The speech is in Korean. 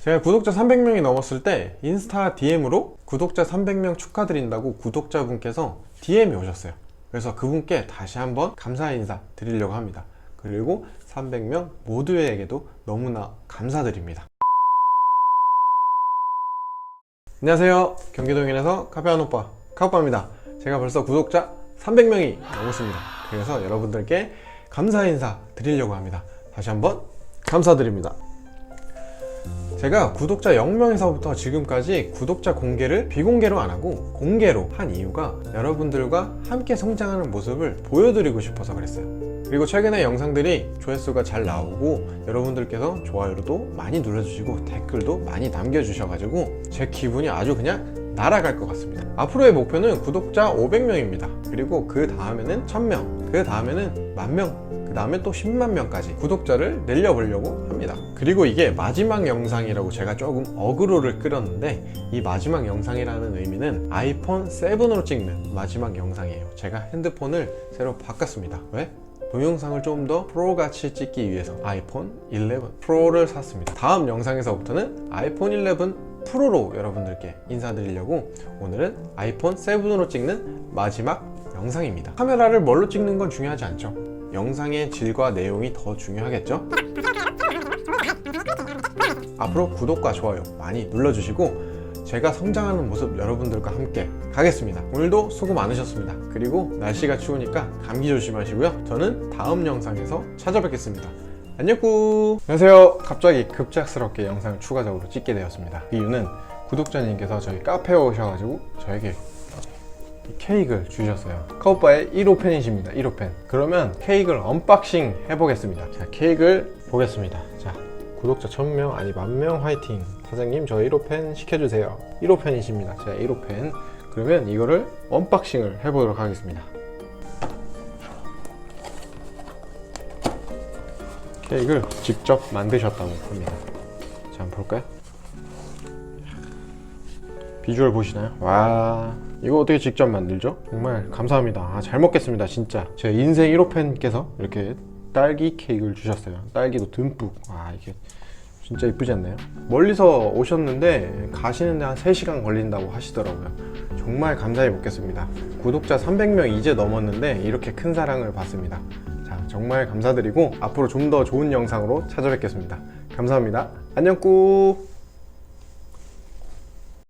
제가 구독자 300명이 넘었을 때 인스타 DM으로 구독자 300명 축하드린다고 구독자분께서 DM이 오셨어요. 그래서 그분께 다시 한번 감사 인사 드리려고 합니다. 그리고 300명 모두에게도 너무나 감사드립니다. 안녕하세요. 경기도인에서 카페한 오빠 카오빠입니다. 제가 벌써 구독자 300명이 넘었습니다. 그래서 여러분들께 감사 인사 드리려고 합니다. 다시 한번 감사드립니다. 제가 구독자 0명에서부터 지금까지 구독자 공개를 비공개로 안 하고 공개로 한 이유가 여러분들과 함께 성장하는 모습을 보여드리고 싶어서 그랬어요. 그리고 최근에 영상들이 조회수가 잘 나오고 여러분들께서 좋아요도 많이 눌러주시고 댓글도 많이 남겨주셔가지고 제 기분이 아주 그냥 날아갈 것 같습니다. 앞으로의 목표는 구독자 500명입니다. 그리고 그 다음에는 1000명, 그 다음에는 만명, 그 다음에 또 10만 명까지 구독자를 늘려보려고 합니다. 그리고 이게 마지막 영상이라고 제가 조금 어그로를 끌었는데 이 마지막 영상이라는 의미는 아이폰 7으로 찍는 마지막 영상이에요. 제가 핸드폰을 새로 바꿨습니다. 왜? 동영상을 좀 더 프로같이 찍기 위해서 아이폰 11 프로를 샀습니다. 다음 영상에서부터는 아이폰 11 프로로 여러분들께 인사드리려고 오늘은 아이폰 7으로 찍는 마지막 영상입니다. 카메라를 뭘로 찍는 건 중요하지 않죠. 영상의 질과 내용이 더 중요하겠죠? 앞으로 구독과 좋아요 많이 눌러주시고 제가 성장하는 모습 여러분들과 함께 가겠습니다. 오늘도 수고 많으셨습니다. 그리고 날씨가 추우니까 감기 조심하시고요. 저는 다음 영상에서 찾아뵙겠습니다. 안녕꾸 안녕하세요. 갑자기 급작스럽게 영상을 추가적으로 찍게 되었습니다. 그 이유는 구독자님께서 저희 카페에 오셔가지고 저에게 이 케이크를 주셨어요. 카오빠의 1호 팬이십니다. 1호 팬. 그러면 케이크를 언박싱 해보겠습니다. 자, 케이크를 보겠습니다. 자, 구독자 1000명, 아니 만명 화이팅. 사장님, 저 1호 팬 시켜주세요. 1호 팬이십니다. 제가 1호 팬. 그러면 이거를 언박싱을 해보도록 하겠습니다. 케이크를 직접 만드셨다고 합니다. 자, 한번 볼까요? 비주얼 보시나요? 와 이거 어떻게 직접 만들죠? 정말 감사합니다. 아, 잘 먹겠습니다 진짜. 제 인생 1호 팬께서 이렇게 딸기 케이크를 주셨어요. 딸기도 듬뿍. 와 이게 진짜 이쁘지 않나요? 멀리서 오셨는데 가시는데 한 3시간 걸린다고 하시더라고요. 정말 감사히 먹겠습니다. 구독자 300명 이제 넘었는데 이렇게 큰 사랑을 받습니다. 자 정말 감사드리고 앞으로 좀 더 좋은 영상으로 찾아뵙겠습니다. 감사합니다. 안녕 꾸